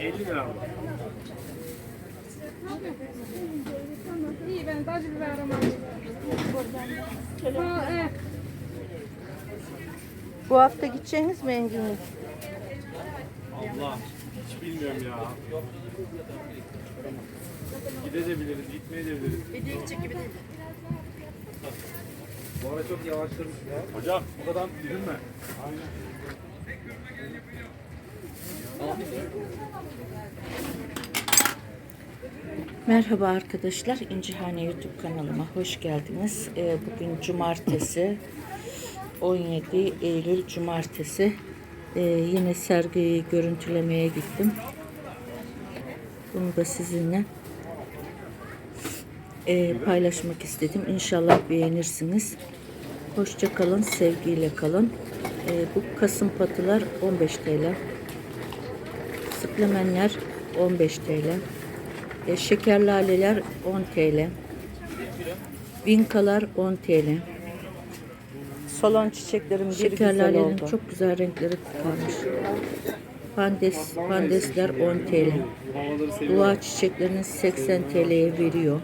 50 lira mı? İyi ben acı biber aramam. Ha, evet. Bu hafta gideceğiniz mi Engin'le? Allah hiç bilmiyorum ya. Gidebiliriz, gitmeyebiliriz. Video gidecek gibi değil. Bu ara çok yavaşlamış ya. Hocam bu kadar üzülme. Merhaba arkadaşlar, İncihane YouTube kanalıma hoş geldiniz. Ee, bugün Cumartesi, 17 Eylül Cumartesi. Ee, yine sergiyi görüntülemeye gittim. Bunu da sizinle e, paylaşmak istedim. İnşallah beğenirsiniz. Hoşça kalın, sevgiyle kalın. Ee, bu kasım patılar 15 TL. Sıklemenler 15 TL. E, şeker laleler 10 TL. Vinkalar 10 TL. Salon çiçeklerim bir Şeker güzel oldu. çok güzel renkleri kalmış. Pandes, pandesler 10 TL. Dua çiçeklerini 80 TL'ye veriyor.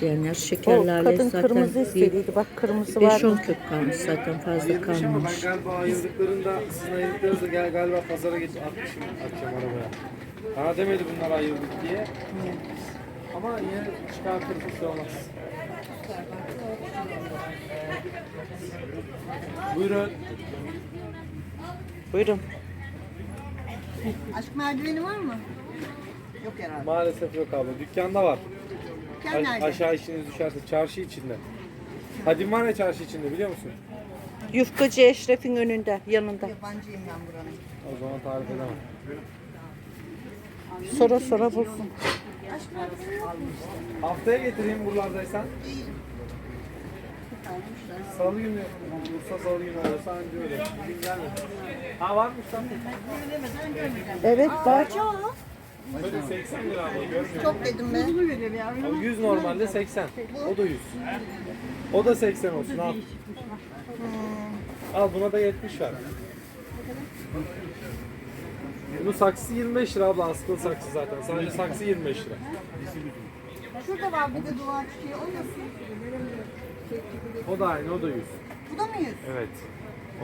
İsteyenler. Şeker O kadın zaten kırmızı istediydi. Bak kırmızı var. 5-10 kök kalmış zaten fazla kalmamış. Ben galiba ayırdıklarında, sizin ayırdıklarınızda gel galiba pazara geç atmışım akşam arabaya. Bana demedi bunlar ayırdık diye. Ama yine çıkartırız bir şey olmaz. Buyurun. Buyurun. Aşk merdiveni var mı? Yok herhalde. Maalesef yok abla. Dükkanda var. Dükkan A- nerede? aşağı işiniz düşerse çarşı içinde. Hadim var ya çarşı içinde biliyor musun? Yufkacı Eşref'in önünde, yanında. Yabancıyım ben buranın. O zaman tarif edemem. Sonra sonra bulsun. Haftaya getireyim buralardaysan. Salı günü, Bursa salı günü olursa anca öyle. Bugün gelmedi. Ha varmış lan. Evet var. Böyle 80 lira abla görmüyor. Çok dedim be. O 100 normalde 80. O da 100. O da 80 olsun al. Al buna da 70 ver. Bunun saksısı 25 lira abla askılı saksı zaten. Sadece saksı 25 lira. Şurada var bir de duvar çiçeği. O nasıl? O da aynı o da 100. Bu da mı yüz? Evet.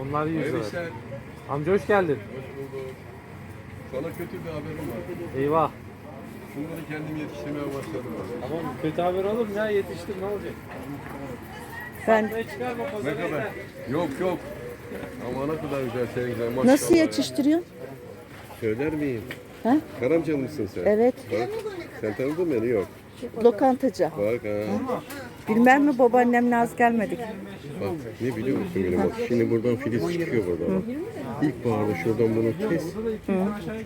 Onlar 100 lira. Amca hoş geldin. Sana kötü bir haberim var. Eyvah. Şunları kendim yetiştirmeye başladım. Tamam kötü haber olur mu ya yetiştir ne olacak? Ben Ne çıkarma kadar? Yok yok. Ama ne kadar güzel şey güzel maşallah. nasıl yetiştiriyorsun? Söyler miyim? Ha? Karamcalı mısın sen? Evet. Bak, sen tanıdın beni yok. Lokantacı. Bak ha. Bilmem mi babaannemle az gelmedik. Bak ne biliyor musun benim bak. Şimdi buradan filiz çıkıyor buradan bak. İlkbaharda şuradan bunu kes.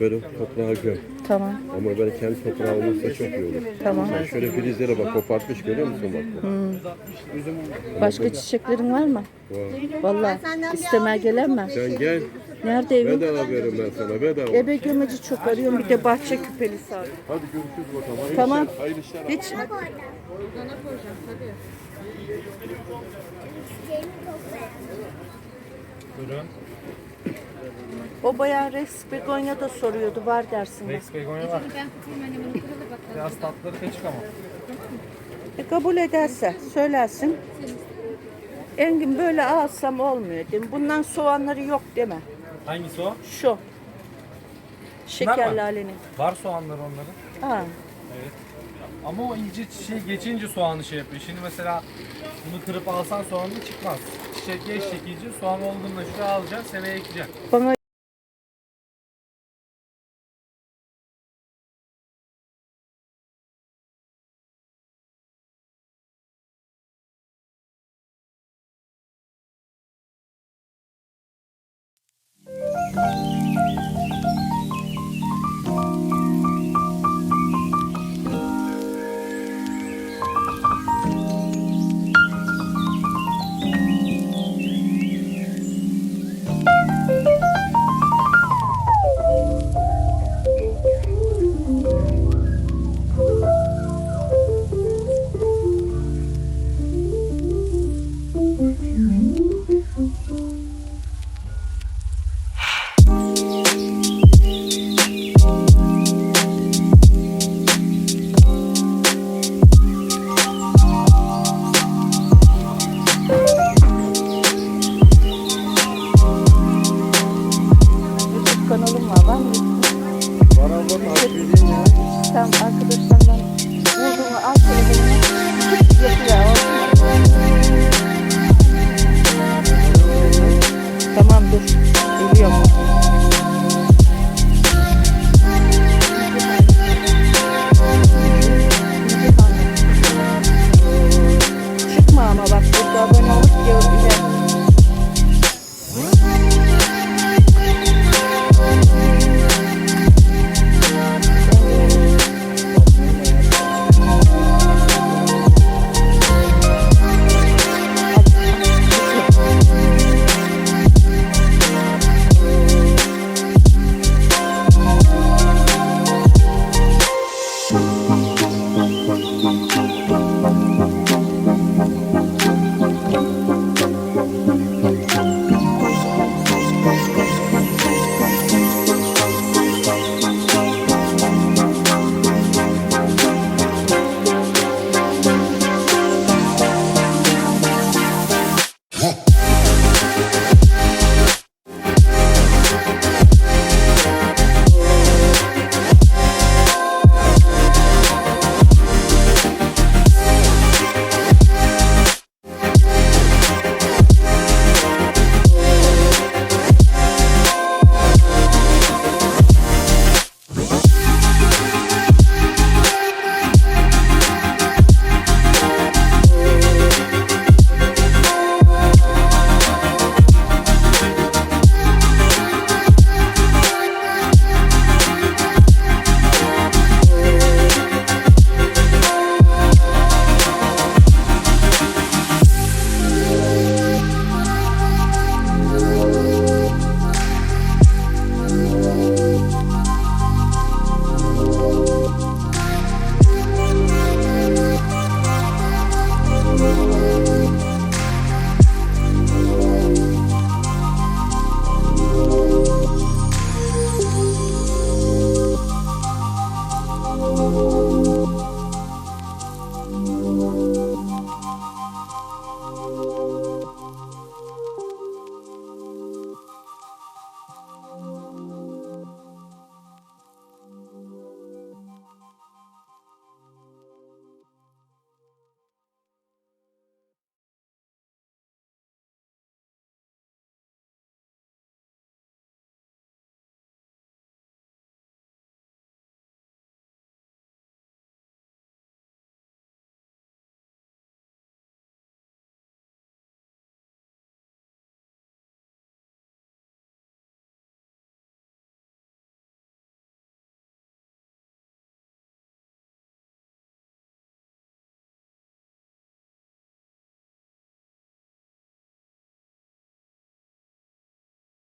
Böyle toprağa göm. Tamam. Ama böyle kendi toprağı olursa çok iyi olur. Tamam. Sen şöyle filizlere bak kopartmış görüyor musun bak. Başka çiçeklerin var mı? Var. Bir istemeye gelen mi? Sen gel. Nerede evin? Bedava veririm ben sana bedava. Ebe gömeci çok arıyorum. Bir de bahçe küpeli sağ. Hadi görüşürüz bakalım. Hayırlı Tamam. işler. Hayırlı işler. Hiç Buyurun. o bayağı Rex Begonya da soruyordu. Var dersin. Rex Begonya var. Biraz tatları küçük ama. E, kabul ederse söylersin. Engin böyle alsam olmuyor değil mi? Bundan soğanları yok deme. Hangisi o? Şu. Bunlar Şeker mı? lalenin. Var soğanları onların. Ha. Evet. Ama o iyice şey geçince soğanı şey yapıyor. Şimdi mesela bunu kırıp alsan soğanı çıkmaz. Çiçek geç çekici soğan şuraya alacaksın seneye ekeceksin. Bana biliriz. Tamam arkadaşlarımdan vurduğumu al telefonunu yapıyor. Tamam dur. Geliyor.